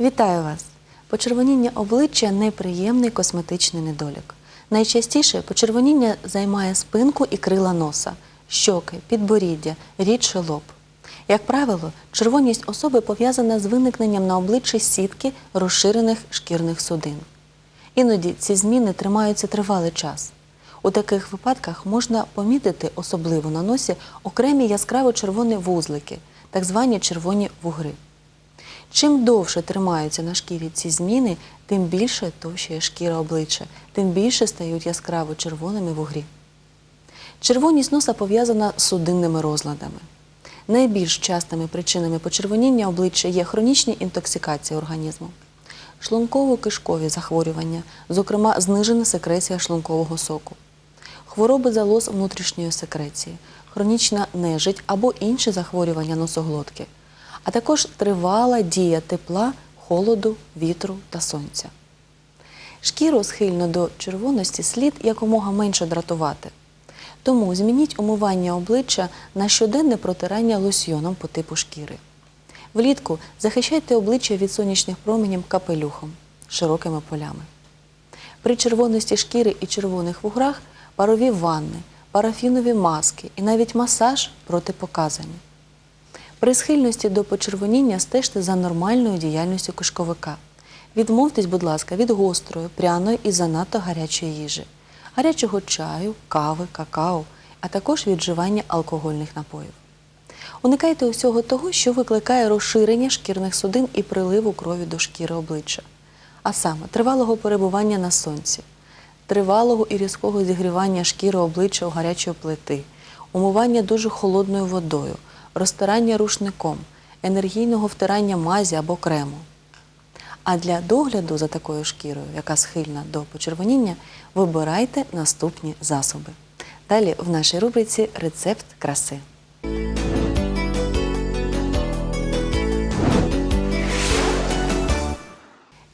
Вітаю вас! Почервоніння обличчя неприємний косметичний недолік. Найчастіше почервоніння займає спинку і крила носа, щоки, підборіддя, рідше лоб. Як правило, червоність особи пов'язана з виникненням на обличчі сітки розширених шкірних судин. Іноді ці зміни тримаються тривалий час. У таких випадках можна помітити, особливо на носі, окремі яскраво червоні вузлики, так звані червоні вугри. Чим довше тримаються на шкірі ці зміни, тим більше товщає шкіра обличчя, тим більше стають яскраво червоними вугрі. Червоність носа пов'язана з судинними розладами. Найбільш частими причинами почервоніння обличчя є хронічні інтоксикації організму, шлунково-кишкові захворювання, зокрема знижена секреція шлункового соку, хвороби залоз внутрішньої секреції, хронічна нежить або інші захворювання носоглотки, а також тривала дія тепла, холоду, вітру та сонця. Шкіру схильно до червоності слід якомога менше дратувати. Тому змініть умивання обличчя на щоденне протирання лосьйоном по типу шкіри. Влітку захищайте обличчя від сонячних променів капелюхом широкими полями. При червоності шкіри і червоних вуграх парові ванни, парафінові маски і навіть масаж протипоказані. При схильності до почервоніння стежте за нормальною діяльністю кишковика. Відмовтесь, будь ласка, від гострої, пряної і занадто гарячої їжі, гарячого чаю, кави, какао, а також від вживання алкогольних напоїв. Уникайте усього того, що викликає розширення шкірних судин і приливу крові до шкіри обличчя, а саме тривалого перебування на сонці, тривалого і різкого зігрівання шкіри обличчя у гарячої плити, умивання дуже холодною водою, розтирання рушником, енергійного втирання мазі або крему. А для догляду за такою шкірою, яка схильна до почервоніння, вибирайте наступні засоби. Далі в нашій рубриці Рецепт краси.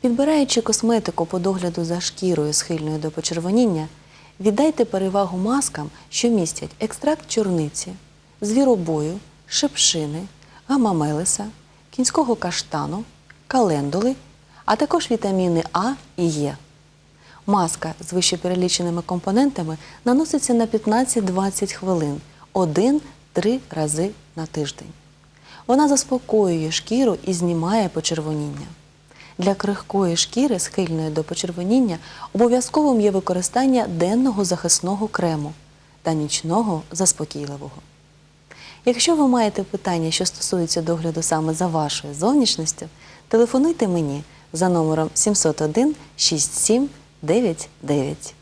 Підбираючи косметику по догляду за шкірою схильною до почервоніння, віддайте перевагу маскам, що містять екстракт чорниці, звіробою, шипшини, гамамелиса, кінського каштану, календули, а також вітаміни А і Е. Маска з вищепереліченими компонентами наноситься на 15-20 хвилин, 1-3 рази на тиждень. Вона заспокоює шкіру і знімає почервоніння. Для крихкої шкіри, схильної до почервоніння, обов'язковим є використання денного захисного крему та нічного заспокійливого. Якщо ви маєте питання, що стосуються догляду саме за вашою зовнішністю, телефонуйте мені за номером 701 6799.